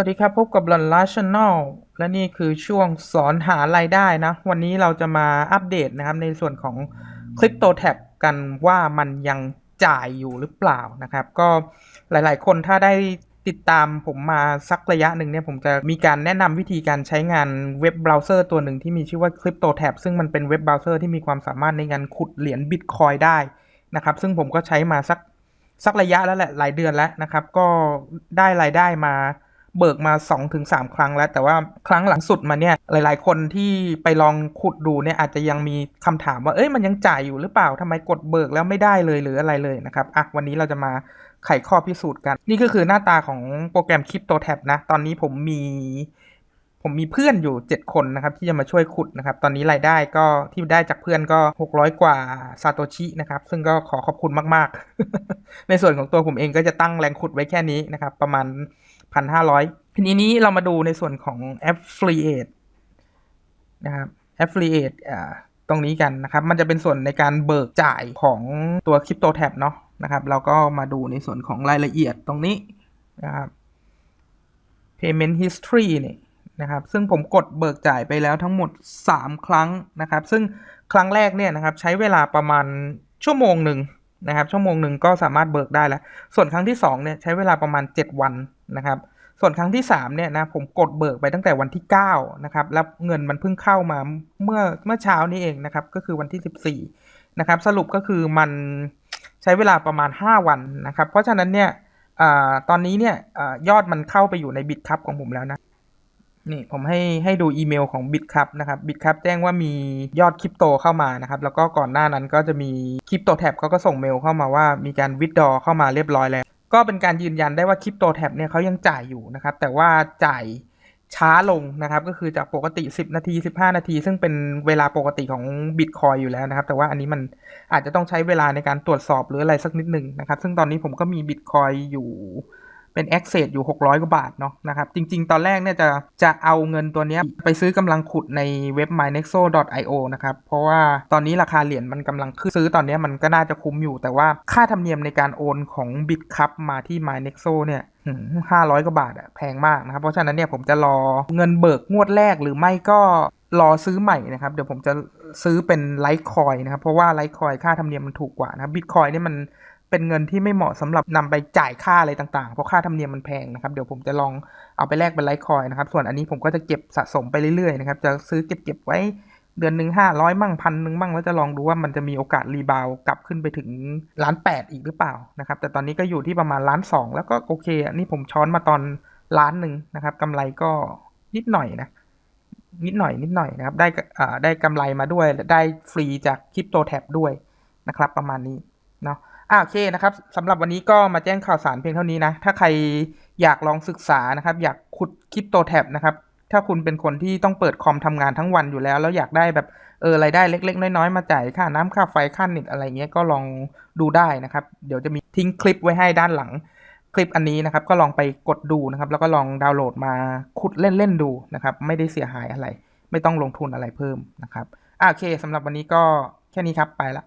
วัสดีครับ พบกับลันลาชแนลและนี่คือช่วงสอนหารายได้นะ วันนี้เราจะมาอัปเดตนะครับในส่วนของ Crypto Tab กันว่ามันยังจ่ายอยู่หรือเปล่านะครับ ก็หลายๆ คนถ้าได้ติดตามผมมาสักระยะหนึ่งเนี่ยผมจะมีการแนะนำวิธีการใช้งานเว็บเบราว์เซอร์ตัวหนึ่งที่มีชื่อว่า Crypto Tab ซึ่งมันเป็นเว็บเบราว์เซอร์ที่มีความสามารถในการขุดเหรียญ Bitcoin ได้นะครับ ซึ่งผมก็ใช้มาสักสักระยะแล้วแหละหลายเดือนแล้วนะครับ ก็ได้รายได้มา เบิกมา 2-3 ครั้งแล้ว แต่ว่าครั้งหลังสุดมาเนี่ยหลาย ๆ คนที่ไปลองขุดดูเนี่ยอาจจะยังมีคำถามว่าเอ้ยมันยังจ่ายอยู่หรือเปล่าทำไมกดเบิกแล้วไม่ได้เลยหรืออะไรเลยนะครับอะวันนี้เราจะมาไขข้อพิสูจน์กัน นี่ก็คือหน้าตาของโปรแกรม Crypto Tab นะ ตอนนี้ผมมี ผมมีเพื่อนอยู่ 7 คนนะครับ ที่จะมาช่วยขุดนะครับ ตอนนี้รายได้ก็ที่ได้จากเพื่อนก็ 600 กว่าซาโตชินะครับ ซึ่งก็ขอขอบคุณมาก ๆ ในส่วนของตัวผมเองก็จะตั้งแรงขุดไว้แค่นี้นะครับ ประมาณ พันห้าร้อยทีนี้นี้เรามาดูในส่วนของ affiliate นะครับ affiliate อ่าตรงนี้กันนะครับ มันจะเป็นส่วนในการเบิกจ่ายของตัว crypto tab เนาะนะครับ เราก็มาดูในส่วนของรายละเอียดตรงนี้นะครับ payment history นี่นะครับ ซึ่งผมกดเบิกจ่ายไปแล้วทั้งหมด 3 ครั้งนะครับ ซึ่งครั้งแรกเนี่ยนะครับใช้เวลาประมาณชั่วโมงหนึ่งนะครับ ชั่วโมงหนึ่งก็สามารถเบิกได้แล้ว ส่วนครั้งที่2เนี่ยใช้เวลาประมาณ 7 วัน นะครับ ส่วนครั้งที่3เนี่ยนะผมกดเบิกไปตั้งแต่วันที่9นะครับแล้วเงินมันเพิ่งเข้ามาเมื่อเมื่อเช้านี้เองนะครับ ก็คือวันที่ 14นะครับ สรุปก็คือมันใช้เวลาประมาณ 5 วันนะครับ เพราะฉะนั้นเนี่ยอตอนนี้เนี่ยอยอดมันเข้าไปอยู่ในบิตคัพของผมแล้วนะนี่ผมให้ให้ดูอีเมลของ BitCup นะครับ BitCup แจ้งว่ามียอดคริปโตเข้ามานะครับ แล้วก็ก่อนหน้านั้นก็จะมีคริปโตแท็บเขาก็ส่งเมลเข้ามาว่ามีการวิดดอเข้ามาเรียบร้อยแล้ว ก็เป็นการยืนยันได้ว่าคริปโตแท็บเนี่ยเขายังจ่ายอยู่นะครับ แต่ว่าจ่ายช้าลงนะครับ ก็คือจากปกติ 10 นาที 15 นาที ซึ่งเป็นเวลาปกติของ Bitcoin อยู่แล้วนะครับ แต่ว่าอันนี้มันอาจจะต้องใช้เวลาในการตรวจสอบหรืออะไรสักนิดหนึ่งนะครับ ซึ่งตอนนี้ผมก็มี Bitcoin อยู่ เป็น Access อยู่ 600 กว่าบาทเนาะนะครับ จริง ๆ ตอนแรกเนี่ยจะจะเอาเงินตัวนี้ไปซื้อกำลังขุดในเว็บ mynexo.io นะครับ เพราะว่าตอนนี้ราคาเหรียญมันกำลังขึ้นซื้อตอนนี้มันก็น่าจะคุ้มอยู่ แต่ว่าค่าธรรมเนียมในการโอนของ Bitcup มาที่ mynexo เนี่ยห้าร้อยกว่าบาทอะแพงมากนะครับ เพราะฉะนั้นเนี่ยผมจะรอเงินเบิกงวดแรกหรือไม่ก็รอซื้อใหม่นะครับ เดี๋ยวผมจะซื้อเป็นไลท์คอยนะครับ เพราะว่าไลท์คอยค่าธรรมเนียมมันถูกกว่านะครับบิตคอยนี่มัน เป็นเงินที่ไม่เหมาะสำหรับนำไปจ่ายค่าอะไรต่างๆ เพราะค่าธรรมเนียมมันแพงนะครับ เดี๋ยวผมจะลองเอาไปแลกเป็นไลท์คอยนะครับ ส่วนอันนี้ผมก็จะเก็บสะสมไปเรื่อยๆนะครับ จะซื้อเก็บๆไว้เดือนหนึ่งห้าร้อยมั่งพันหนึ่งมั่งแล้วจะลองดูว่ามันจะมีโอกาสรีบาวกลับขึ้นไปถึงล้านแปดอีกหรือเปล่านะครับ แต่ตอนนี้ก็อยู่ที่ประมาณล้านสองแล้วก็โอเค อันนี้ผมช้อนมาตอนล้านหนึ่งนะครับกำไรก็นิดหน่อยนะนิดหน่อยนิดหน่อยนะครับ ได้ได้กำไรมาด้วย ได้ฟรีจากคริปโตแท็บด้วยนะครับ ประมาณนี้เนาะ อ่าโอเคนะครับสำหรับวันนี้ก็มาแจ้งข่าวสารเพียงเท่านี้นะ ถ้าใครอยากลองศึกษานะครับ อยากขุดคริปโตแท็บนะครับ ถ้าคุณเป็นคนที่ต้องเปิดคอมทำงานทั้งวันอยู่แล้ว แล้วอยากได้แบบเออรายได้เล็ก ๆ น้อยๆ มาจ่ายค่าน้ำค่าไฟค่าเน็ตอะไรเงี้ยก็ลองดูได้นะครับ เดี๋ยวจะมีทิ้งคลิปไว้ให้ด้านหลังคลิปอันนี้นะครับ ก็ลองไปกดดูนะครับ แล้วก็ลองดาวน์โหลดมาขุดเล่นๆดูนะครับ ไม่ได้เสียหายอะไร ไม่ต้องลงทุนอะไรเพิ่มนะครับอ่าโอเคสำหรับวันนี้ก็แค่นี้ครับไปละ